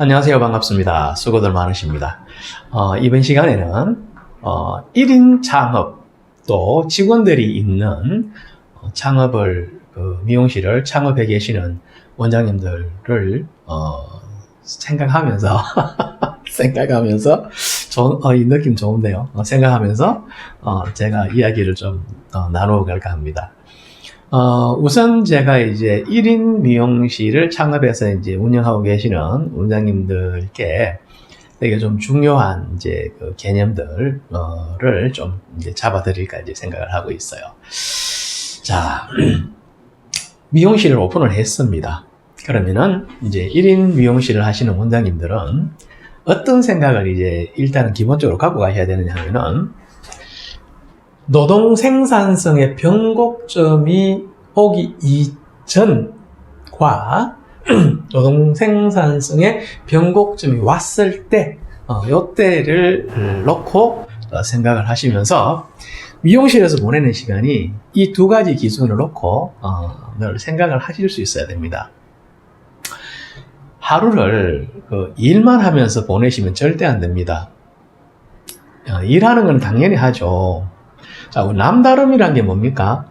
안녕하세요. 반갑습니다. 수고들 많으십니다. 어, 이번 시간에는 어, 1인 창업 또 직원들이 있는 어, 창업을 그 미용실을 창업해 계시는 원장님들을 어, 생각하면서 생각하면서 좋은, 어, 이 느낌 좋은데요. 어, 생각하면서 어, 제가 이야기를 좀 어, 나누어 갈까 합니다. 어, 우선 제가 이제 1인 미용실을 창업해서 이제 운영하고 계시는 원장님들께 되게 좀 중요한 이제 그 개념들을 좀 이제 잡아드릴까 이제 생각을 하고 있어요. 자, 미용실을 오픈을 했습니다. 그러면은 이제 1인 미용실을 하시는 원장님들은 어떤 생각을 이제 일단은 기본적으로 갖고 가셔야 되느냐 하면은 노동 생산성의 변곡점이 오기 이전과 노동 생산성의 변곡점이 왔을 때, 어, 요때를 놓고 어, 생각을 하시면서 미용실에서 보내는 시간이 이 두 가지 기준을 놓고 어, 늘 생각을 하실 수 있어야 됩니다. 하루를 그 일만 하면서 보내시면 절대 안 됩니다. 어, 일하는 건 당연히 하죠. 자, 우리 남다름이란 게 뭡니까?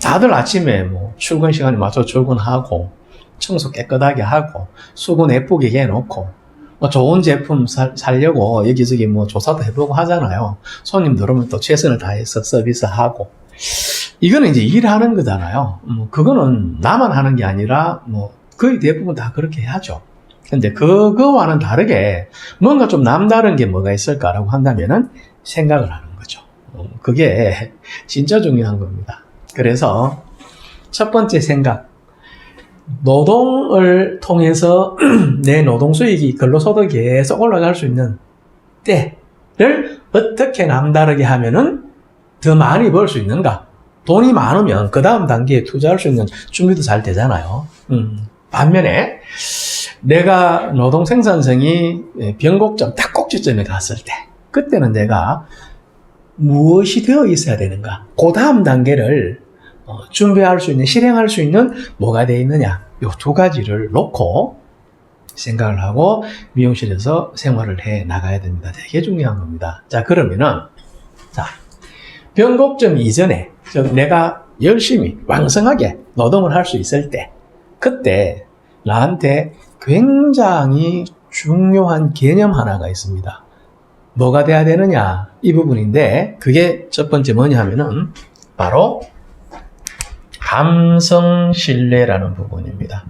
다들 아침에 뭐 출근 시간에 맞춰 출근하고 청소 깨끗하게 하고 수건 예쁘게 해놓고 뭐 좋은 제품 살, 살려고 여기저기 뭐 조사도 해보고 하잖아요. 손님 들어오면 또 최선을 다해서 서비스하고 이거는 이제 일하는 거잖아요. 뭐 그거는 나만 하는 게 아니라 뭐 거의 대부분 다 그렇게 하죠. 근데 그거와는 다르게 뭔가 좀 남다른 게 뭐가 있을까라고 한다면은 생각을 하는. 어, 그게 진짜 중요한 겁니다. 그래서 첫 번째 생각. 노동을 통해서 내 노동 수익이 근로소득이 계속 올라갈 수 있는 때를 어떻게 남다르게 하면은 더 많이 벌 수 있는가? 돈이 많으면 그 다음 단계에 투자할 수 있는 준비도 잘 되잖아요. 음, 반면에 내가 노동 생산성이 변곡점, 딱 꼭지점에 갔을 때, 그때는 내가 무엇이 되어 있어야 되는가? 그 다음 단계를 어, 준비할 수 있는, 실행할 수 있는 뭐가 되어 있느냐? 요 두 가지를 놓고 생각을 하고 미용실에서 생활을 해 나가야 됩니다. 되게 중요한 겁니다. 자, 그러면은, 자, 변곡점 이전에, 즉, 내가 열심히, 왕성하게 노동을 할 수 있을 때, 그때 나한테 굉장히 중요한 개념 하나가 있습니다. 뭐가 돼야 되느냐? 이 부분인데, 그게 첫 번째 뭐냐 하면은, 바로, 감성 신뢰라는 부분입니다.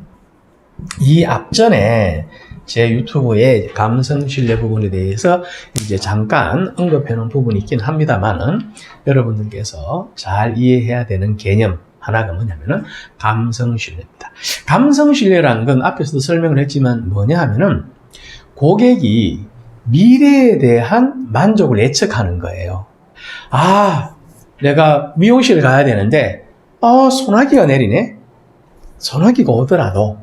이 앞전에 제 유튜브에 감성 신뢰 부분에 대해서 이제 잠깐 언급해 놓은 부분이 있긴 합니다만은 여러분들께서 잘 이해해야 되는 개념 하나가 뭐냐면은 감성 신뢰입니다. 감성 신뢰라는 건 앞에서도 설명을 했지만 뭐냐 하면은 고객이 미래에 대한 만족을 예측하는 거예요. 아, 내가 미용실 가야 되는데, 어, 소나기가 내리네? 소나기가 오더라도,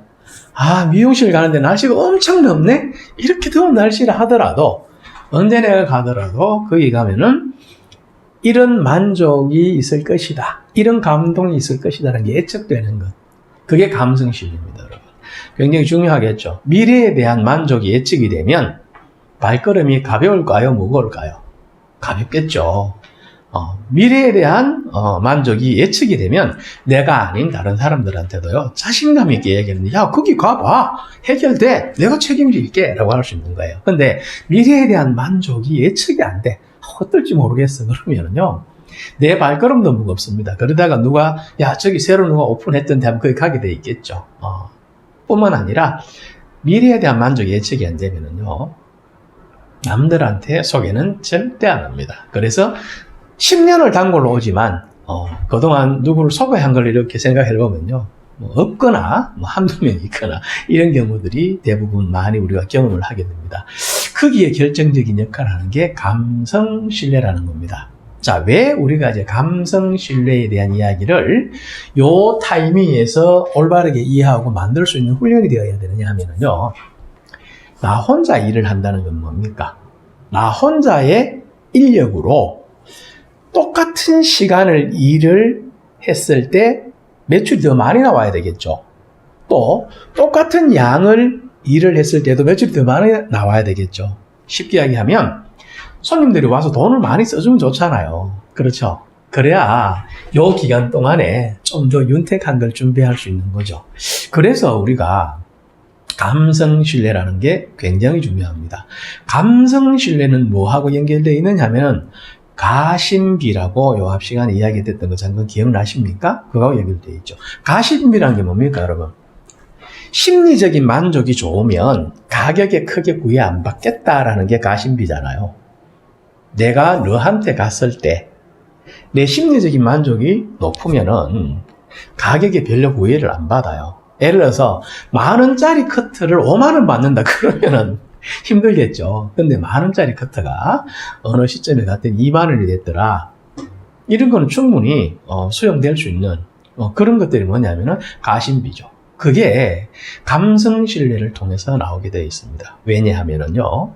아, 미용실 가는데 날씨가 엄청 덥네? 이렇게 더운 날씨를 하더라도, 언제 내가 가더라도, 거기 가면은, 이런 만족이 있을 것이다. 이런 감동이 있을 것이다라는 게 예측되는 것. 그게 감성실입니다, 여러분. 굉장히 중요하겠죠. 미래에 대한 만족이 예측이 되면, 발걸음이 가벼울까요? 무거울까요? 가볍겠죠. 어, 미래에 대한 어, 만족이 예측이 되면 내가 아닌 다른 사람들한테도요 자신감 있게 얘기하는데 야 거기 가봐. 해결돼. 내가 책임질게. 라고 할 수 있는 거예요. 근데 미래에 대한 만족이 예측이 안 돼. 어떨지 모르겠어. 그러면은요 내 발걸음도 무겁습니다. 그러다가 누가 야 저기 새로 누가 오픈했던데 하면 거기 가게 돼 있겠죠. 어, 뿐만 아니라 미래에 대한 만족이 예측이 안 되면은요 남들한테 소개는 절대 안 합니다. 그래서 10년을 단골로 오지만 어, 그동안 누구를 소개한 걸 이렇게 생각해 보면요. 뭐 없거나 뭐 한두 명 있거나 이런 경우들이 대부분 많이 우리가 경험을 하게 됩니다. 크기에 결정적인 역할을 하는 게 감성 신뢰라는 겁니다. 자, 왜 우리가 이제 감성 신뢰에 대한 이야기를 요 타이밍에서 올바르게 이해하고 만들 수 있는 훈련이 되어야 되느냐 하면은요. 나 혼자 일을 한다는 건 뭡니까? 나 혼자의 인력으로 똑같은 시간을 일을 했을 때 매출이 더 많이 나와야 되겠죠. 또 똑같은 양을 일을 했을 때도 며칠 더 많이 나와야 되겠죠. 쉽게 이야기하면 손님들이 와서 돈을 많이 써주면 좋잖아요. 그렇죠. 그래야 요 기간 동안에 좀 더 윤택한 걸 준비할 수 있는 거죠. 그래서 우리가 감성 신뢰라는 게 굉장히 중요합니다. 감성 신뢰는 뭐하고 연결되어 있느냐 하면 가심비라고 요앞 시간에 이야기했던 거 잠깐 기억나십니까? 그거하고 연결되어 있죠. 가심비라는 게 뭡니까, 여러분? 심리적인 만족이 좋으면 가격에 크게 구애 안 받겠다라는 게 가심비잖아요. 내가 너한테 갔을 때 내 심리적인 만족이 높으면은 가격에 별로 구애를 안 받아요. 예를 들어서 만 원짜리 커트를 5만 원 받는다 그러면은 힘들겠죠. 근데 만 원짜리 커트가 어느 시점에 갔더니 2만 원이 됐더라. 이런 거는 충분히 어, 수용될 수 있는 어, 그런 것들이 뭐냐면은 가심비죠. 그게 감성 신뢰를 통해서 나오게 되어 있습니다. 왜냐하면은요,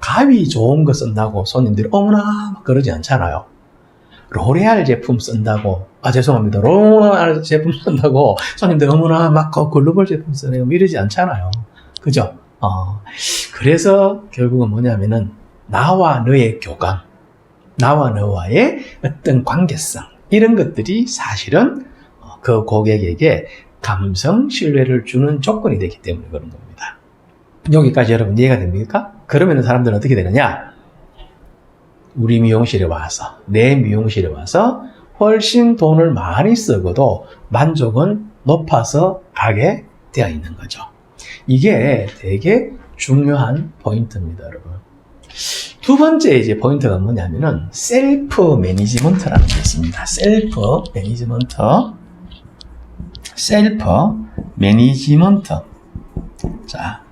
가위 좋은 거 쓴다고 손님들이 어머나 막 그러지 않잖아요. 로레알 제품 쓴다고 아 죄송합니다 로레알 제품 쓴다고 손님들 어머나 막그 글로벌 제품 쓰네요 뭐 이러지 않잖아요. 그죠? 어, 그래서 결국은 뭐냐면은 나와 너의 교감, 나와 너와의 어떤 관계성 이런 것들이 사실은 어, 그 고객에게 감성 신뢰를 주는 조건이 되기 때문에 그런 겁니다. 여기까지 여러분 이해가 됩니까? 그러면 사람들은 어떻게 되느냐? 우리 미용실에 와서, 내 미용실에 와서 훨씬 돈을 많이 쓰고도 만족은 높아서 가게 되어 있는 거죠. 이게 되게 중요한 포인트입니다, 여러분. 두 번째 이제 포인트가 뭐냐면은 셀프 매니지먼트라는 게 있습니다. 셀프 매니지먼트. 셀프 매니지먼트. 자,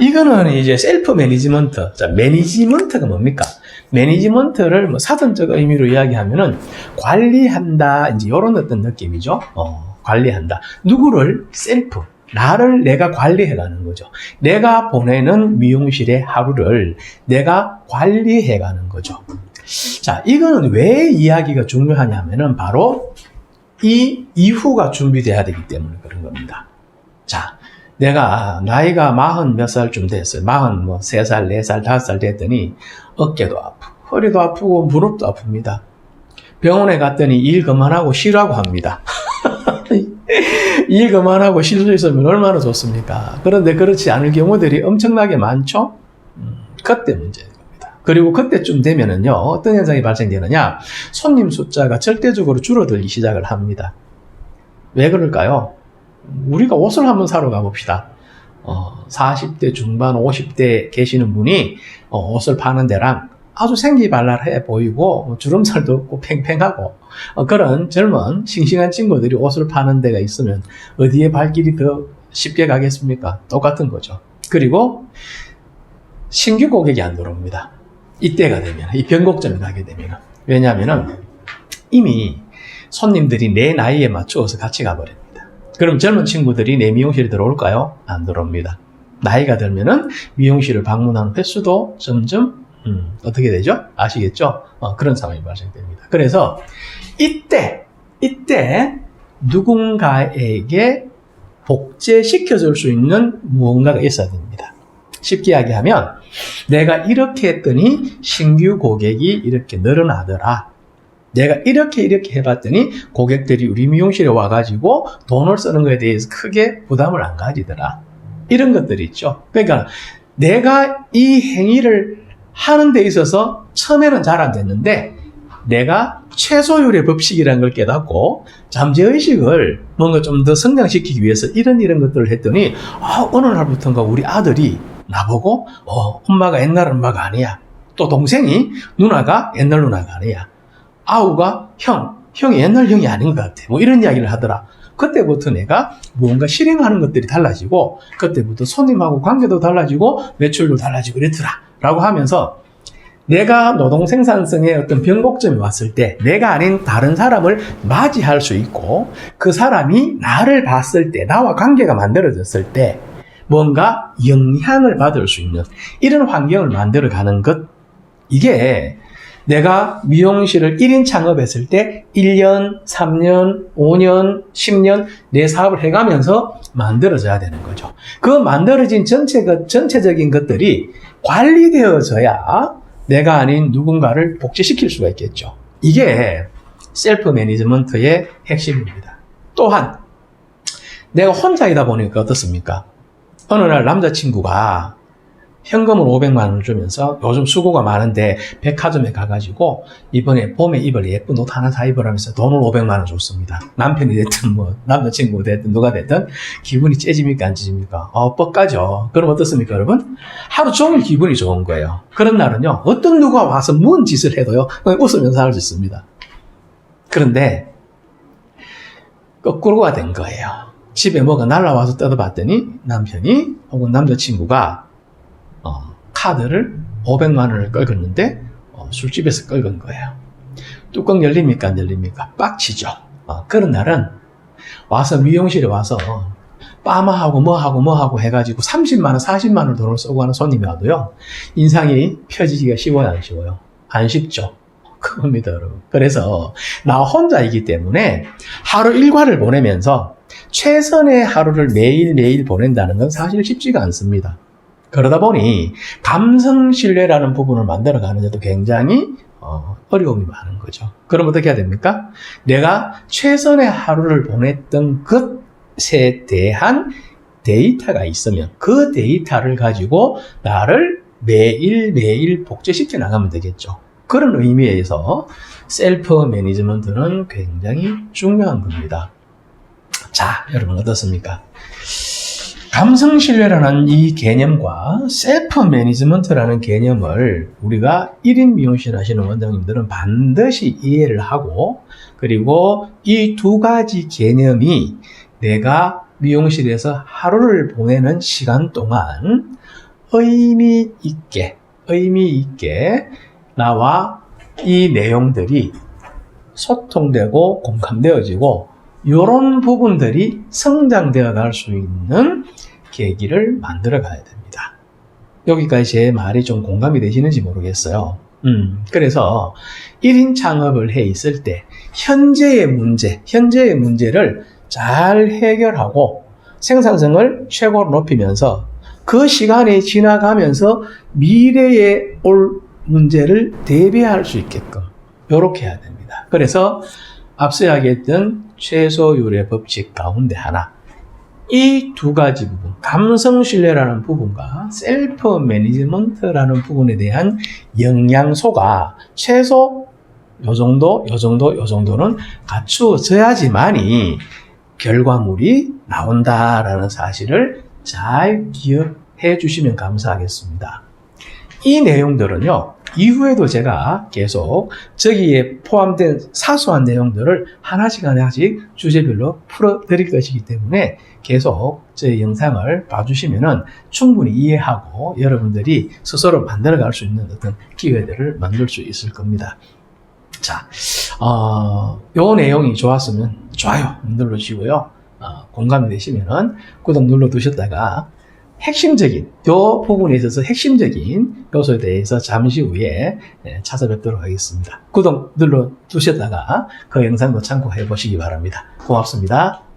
이거는 이제 셀프 매니지먼트. 자, 매니지먼트가 뭡니까? 매니지먼트를 뭐 사전적 의미로 이야기하면은 관리한다. 이제 이런 어떤 느낌이죠. 어, 관리한다. 누구를 셀프. 나를 내가 관리해 가는 거죠. 내가 보내는 미용실의 하루를 내가 관리해 가는 거죠. 자, 이거는 왜 이야기가 중요하냐면은 바로 이 이후가 준비돼야 되기 때문에 그런 겁니다. 자, 내가 나이가 마흔 몇 살쯤 됐어요. 마흔 뭐 세 살, 네 살, 다섯 살 됐더니 어깨도 아프고 허리도 아프고 무릎도 아픕니다. 병원에 갔더니 일 그만하고 쉬라고 합니다. 일 그만하고 쉴 수 있으면 얼마나 좋습니까? 그런데 그렇지 않을 경우들이 엄청나게 많죠? 음, 그때 문제인 겁니다. 그리고 그때쯤 되면은요, 어떤 현상이 발생되느냐? 손님 숫자가 절대적으로 줄어들기 시작을 합니다. 왜 그럴까요? 우리가 옷을 한번 사러 가봅시다. 어, 40대 중반, 50대 계시는 분이 어, 옷을 파는 데랑 아주 생기발랄해 보이고 뭐 주름살도 없고 팽팽하고 어, 그런 젊은 싱싱한 친구들이 옷을 파는 데가 있으면 어디에 발길이 더 쉽게 가겠습니까? 똑같은 거죠. 그리고 신규 고객이 안 들어옵니다. 이때가 되면 이 변곡점에 가게 되면 왜냐하면은 이미 손님들이 내 나이에 맞추어서 같이 가버립니다. 그럼 젊은 친구들이 내 미용실에 들어올까요? 안 들어옵니다. 나이가 들면은 미용실을 방문하는 횟수도 점점 음, 어떻게 되죠? 아시겠죠? 어, 그런 상황이 발생됩니다. 그래서 이때 이때 누군가에게 복제시켜 줄 수 있는 무언가가 있어야 됩니다. 쉽게 이야기하면 내가 이렇게 했더니 신규 고객이 이렇게 늘어나더라. 내가 이렇게 이렇게 해봤더니 고객들이 우리 미용실에 와가지고 돈을 쓰는 것에 대해서 크게 부담을 안 가지더라. 이런 것들이 있죠. 그러니까 내가 이 행위를 하는 데 있어서 처음에는 잘 안 됐는데 내가 최소율의 법칙이라는 걸 깨닫고 잠재의식을 뭔가 좀 더 성장시키기 위해서 이런 이런 것들을 했더니 아, 어느 날부터인가 우리 아들이 나보고 어, 엄마가 옛날 엄마가 아니야. 또 동생이 누나가 옛날 누나가 아니야. 아우가 형, 형이 옛날 형이 아닌 것 같아. 뭐 이런 이야기를 하더라. 그때부터 내가 무언가 실행하는 것들이 달라지고, 그때부터 손님하고 관계도 달라지고, 매출도 달라지고 이랬더라. 라고 하면서 내가 노동 생산성의 어떤 변곡점이 왔을 때 내가 아닌 다른 사람을 맞이할 수 있고, 그 사람이 나를 봤을 때, 나와 관계가 만들어졌을 때, 뭔가 영향을 받을 수 있는 이런 환경을 만들어 가는 것, 이게 내가 미용실을 1인 창업했을 때 1년, 3년, 5년, 10년 내 사업을 해가면서 만들어져야 되는 거죠. 그 만들어진 전체, 그 전체적인 것들이 관리되어져야 내가 아닌 누군가를 복제시킬 수가 있겠죠. 이게 셀프 매니지먼트의 핵심입니다. 또한 내가 혼자이다 보니까 어떻습니까? 어느 날 남자친구가 현금을 500만 원을 주면서 요즘 수고가 많은데 백화점에 가가지고 이번에 봄에 입을 예쁜 옷 하나 사 입으라면서 돈을 500만 원 줬습니다. 남편이 됐든 뭐 남자친구가 됐든 누가 됐든 기분이 째집니까 안 째집니까? 어 뻑가죠. 그럼 어떻습니까 여러분? 하루 종일 기분이 좋은 거예요. 그런 날은요 어떤 누가 와서 뭔 짓을 해도요 웃으면서 살 수 있습니다. 그런데 거꾸로가 된 거예요. 집에 뭐가 날라와서 뜯어봤더니 남편이 혹은 남자친구가 어, 카드를 500만 원을 긁었는데 어, 술집에서 긁은 거예요. 뚜껑 열립니까 안 열립니까? 빡치죠. 어, 그런 날은 와서 미용실에 와서 빠마하고 뭐하고 뭐하고 해가지고 30만 원, 40만 원 돈을 쓰고 가는 손님이 와도요 인상이 펴지기가 쉬워요 안 쉬워요? 안 쉽죠. 그겁니다 여러분. 그래서 나 혼자이기 때문에 하루 일과를 보내면서 최선의 하루를 매일매일 보낸다는 건 사실 쉽지가 않습니다. 그러다 보니 감성 신뢰라는 부분을 만들어 가는데도 굉장히 어, 어려움이 많은 거죠. 그럼 어떻게 해야 됩니까? 내가 최선의 하루를 보냈던 것에 대한 데이터가 있으면 그 데이터를 가지고 나를 매일매일 복제시켜 나가면 되겠죠. 그런 의미에서 셀프 매니지먼트는 굉장히 중요한 겁니다. 자, 여러분 어떻습니까? 감성 신뢰라는 이 개념과 셀프 매니지먼트라는 개념을 우리가 1인 미용실 하시는 원장님들은 반드시 이해를 하고 그리고 이 두 가지 개념이 내가 미용실에서 하루를 보내는 시간 동안 의미 있게 의미 있게 나와 이 내용들이 소통되고 공감되어지고 이런 부분들이 성장되어 갈 수 있는 계기를 만들어 가야 됩니다. 여기까지 제 말이 좀 공감이 되시는지 모르겠어요. 음, 그래서 1인 창업을 해 있을 때 현재의 문제, 현재의 문제를 잘 해결하고 생산성을 최고로 높이면서 그 시간이 지나가면서 미래에 올 문제를 대비할 수 있게끔 이렇게 해야 됩니다. 그래서 앞서 이야기했던 최소율의 법칙 가운데 하나 이 두 가지 부분 감성 신뢰라는 부분과 셀프 매니지먼트라는 부분에 대한 영양소가 최소 요 정도, 요 정도, 요 정도는 갖추어져야지만이 결과물이 나온다라는 사실을 잘 기억해 주시면 감사하겠습니다. 이 내용들은요, 이후에도 제가 계속 저기에 포함된 사소한 내용들을 하나씩 하나씩 주제별로 풀어드릴 것이기 때문에 계속 제 영상을 봐주시면 충분히 이해하고 여러분들이 스스로 만들어갈 수 있는 어떤 기회들을 만들 수 있을 겁니다. 자, 어, 요 내용이 좋았으면 좋아요 눌러주시고요. 어, 공감이 되시면은 구독 눌러두셨다가 핵심적인 요 부분에 있어서 핵심적인 요소에 대해서 잠시 후에 예, 찾아뵙도록 하겠습니다. 구독 눌러 두셨다가 그 영상도 참고해 보시기 바랍니다. 고맙습니다.